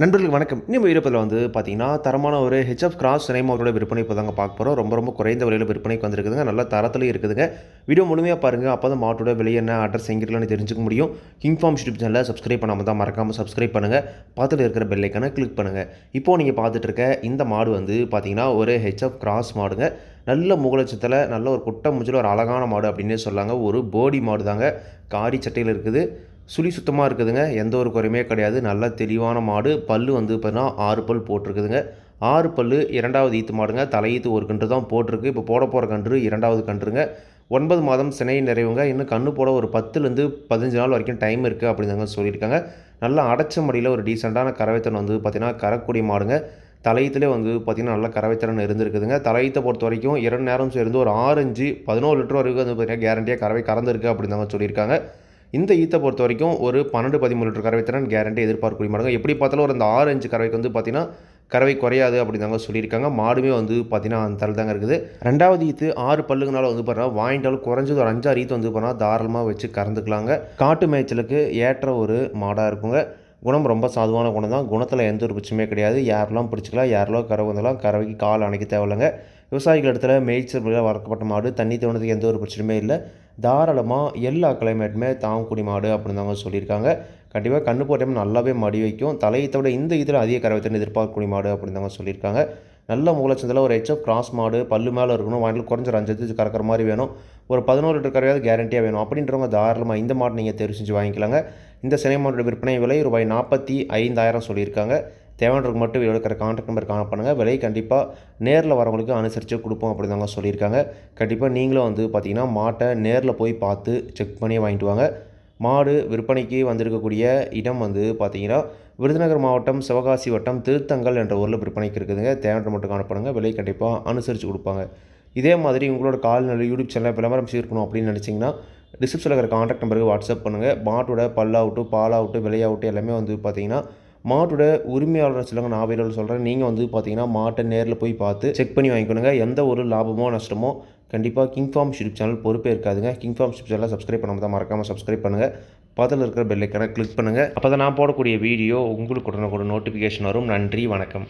நண்பர்களுக்கு வணக்கம். இன்னும் இருப்பதில் வந்து பார்த்தீங்கன்னா தரமான ஒரு ஹெச்எஃப் கிராஸ் சினைமாவோட விற்பனை இப்போ தாங்க பார்க்க போகிறோம் ரொம்ப ரொம்ப குறைந்த விலையில் விற்பனைக்கு வந்திருக்குதுங்க. நல்ல தரத்துலையும் இருக்குதுங்க. வீடியோ முழுமையாக பாருங்கள் அப்போ தான் மாட்டோட விலை என்ன அட்ரஸ் எங்கிருக்கலாம்னு தெரிஞ்சுக்க முடியும். கிங் ஃபார்ம் யூடியூப் சேனலில் சப்ஸ்கிரைப் பண்ணாமல் தான் மறக்காமல் சப்ஸ்கிரைப் பண்ணுங்கள் பார்த்துட்டு இருக்கிற பெல்லைக்கான கிளிக் பண்ணுங்கள் இப்போது நீங்கள் பார்த்துட்டு இருக்க இந்த மாடு வந்து பார்த்தீங்கன்னா ஒரு ஹெச்எஃப் கிராஸ் மாடுங்க. நல்ல முகலட்சத்தில் நல்ல ஒரு குட்டை முச்சில் ஒரு அழகான மாடு அப்படின்னே சொல்லாங்க. ஒரு போடி மாடு தாங்க காரி சட்டையில் இருக்குது. சுழி சுத்தமாக இருக்குதுங்க. எந்த ஒரு குறையுமே கிடையாது. நல்ல தெளிவான மாடு. பல்லு வந்து பார்த்தீங்கன்னா ஆறு பல் போட்டிருக்குதுங்க. ஆறு பல்லு இரண்டாவது ஈத்து மாடுங்க. தலையீத்து ஒரு கன்று தான் போட்டிருக்கு. இப்போ போட போகிற கன்று இரண்டாவது கன்றுங்க. ஒன்பது மாதம் சினை நிறைவுங்க. இன்னும் கன்று போட ஒரு பத்துலேருந்து பதினஞ்சு நாள் வரைக்கும் டைம் இருக்குது அப்படிதாங்க சொல்லியிருக்காங்க. நல்லா அடைச்ச மடியில் ஒரு டீசெண்டான கரவைத்தன் வந்து பார்த்திங்கன்னா கறக்கூடிய மாடுங்க. தலையத்திலே வந்து பார்த்திங்கன்னா நல்ல கறவைத்திறன் இருந்திருக்குதுங்க. தலையத்தை பொறுத்த வரைக்கும் இரண்டு நேரம் சேர்ந்து ஒரு ஆரஞ்சு பதினோரு லிட்டர் வரைக்கும் வந்து பார்த்திங்கன்னா கேரண்டியாக கறவை கறந்துருக்கு அப்படின்னு தாங்க சொல்லியிருக்காங்க. இந்த ஈத்தை பொறுத்த வரைக்கும் ஒரு பன்னெண்டு பதிமூணு லிட்டர் கறவைத்திறன் கேரண்டி எதிர்பார்க்கக்கூடிய மாடுங்க. எப்படி பார்த்தாலும் ஒரு ஆறு அஞ்சு கறவைக்கு வந்து பார்த்திங்கன்னா கறவை குறையாது அப்படிதாங்க சொல்லியிருக்காங்க. மாடுமே வந்து பார்த்தீங்கன்னா அந்த தலை தாங்க இருக்குது. ரெண்டாவது ஈத்து ஆறு பல்லுங்கனால வந்து பார்த்தீங்கன்னா வாங்கிட்டாலும் குறைஞ்சது ஒரு அஞ்சாறு ஈத்து வந்து பார்த்தீங்கன்னா தாராளமாக வச்சு கறந்துக்கலாங்க. காட்டு மேய்ச்சலுக்கு ஏற்ற ஒரு மாடாக இருக்குங்க. குணம் ரொம்ப சாதுவான குணம் தான். குணத்தில் எந்த ஒரு பிரச்சனையுமே கிடையாது. யாரெல்லாம் பிடிச்சிக்கலாம் யாரெல்லாம் கறவை வந்தாலும் கறவைக்கு கால் அணைக்க தேவையில்லைங்க. விவசாயிகள் இடத்துல மேய்ச்சல் வளர்க்கப்பட்ட மாடு தண்ணி தோணுறதுக்கு எந்த ஒரு பிரச்சனையுமே இல்லை. தாராளமாக எல்லா கிளைமேட்டுமே தாங்கக்கூடிய மாடு அப்படின்னு தாங்க சொல்லியிருக்காங்க. கண்டிப்பாக கண்ணு போட்டம் நல்லாவே மடி வைக்கும். தலையத்தை விட இந்த இதில் அதிக கறவைத்தன் எதிர்பார்க்கக்கூடிய மாடு அப்படின்னு தாங்க சொல்லியிருக்காங்க. நல்ல மூலச்சந்தில் ஒரு ஹெச்எஃப் கிராஸ் மாடு பல்லு மேலே இருக்கணும் வாங்கிட்டு குறைஞ்ச ஒரு அஞ்சு கறக்கிற மாதிரி வேணும். ஒரு பதினோரு லிட்டர் கறவையாவது கேரண்டியாக வேணும். அப்படின்றவங்க தாராளமாக இந்த மாடு நீங்கள் தெரிவு செஞ்சு வாங்கிக்கலாங்க. இந்த சினை மாடோட விற்பனை விலை ரூபாய் நாற்பத்தி ஐந்தாயிரம் சொல்லியிருக்காங்க. தேவையானவருக்கு மட்டும் இருக்கிற கான்டாக்ட் நம்பர் காண பண்ணுங்கள் விலை கண்டிப்பாக நேரில் வரவங்களுக்கு அனுசரித்து கொடுப்போம் அப்படி தாங்க சொல்லியிருக்காங்க. கண்டிப்பாக நீங்களும் வந்து பார்த்திங்கன்னா மாட்டை நேரில் போய் பார்த்து செக் பண்ணி வாங்கிட்டு வாங்க. மாடு விற்பனைக்கு வந்திருக்கக்கூடிய இடம் வந்து பார்த்திங்கன்னா விருதுநகர் மாவட்டம் சிவகாசி வட்டம் திருத்தங்கல் என்ற ஊரில் விற்பனைக்கு இருக்குதுங்க. தேவையான மட்டும் காணப்படுங்க விலை கண்டிப்பாக அனுசரித்து கொடுப்பாங்க. இதே மாதிரி உங்களோட கால்நடை யூடியூப் சேனலில் விளம்பரம் சீர்க்கணும் அப்படின்னு நினச்சிங்கன்னா டிஸ்கிரிப்ஷனில் இருக்கிற காண்டாக்ட் நம்பருக்கு வாட்ஸ்அப் பண்ணுங்கள் மாட்டோட பல்லாகட்டும் பாலாகட்டும் விலையாகட்டும் எல்லாமே வந்து பார்த்தீங்கன்னா மாட்டோட உரிமையாளர் சொல்லுங்க நான் வீரர்கள் சொல்கிறேன் நீங்கள் வந்து பார்த்தீங்கன்னா மாட்டை நேரில் போய் பார்த்து செக் பண்ணி வாங்கிக்கணுங்க. எந்த ஒரு லாபமோ நஷ்டமோ கண்டிப்பாக கிங் ஃபார்ம் யூடியூப் சேனல் பொறுப்பே இருக்காதுங்க கிங் ஃபார்ம் யூடியூப் சேனலை சப்ஸ்கிரைப் பண்ணாமல் தான் மறக்காமல் சப்ஸ்கிரைப் பண்ணுங்கள் பக்கத்தில் இருக்கிற பெல்லைக்கான கிளிக் பண்ணுங்கள் அப்போ தான் நான் போடக்கூடிய வீடியோ உங்களுக்கு உடனே கூட நோட்டிஃபிகேஷன் வரும். நன்றி வணக்கம்.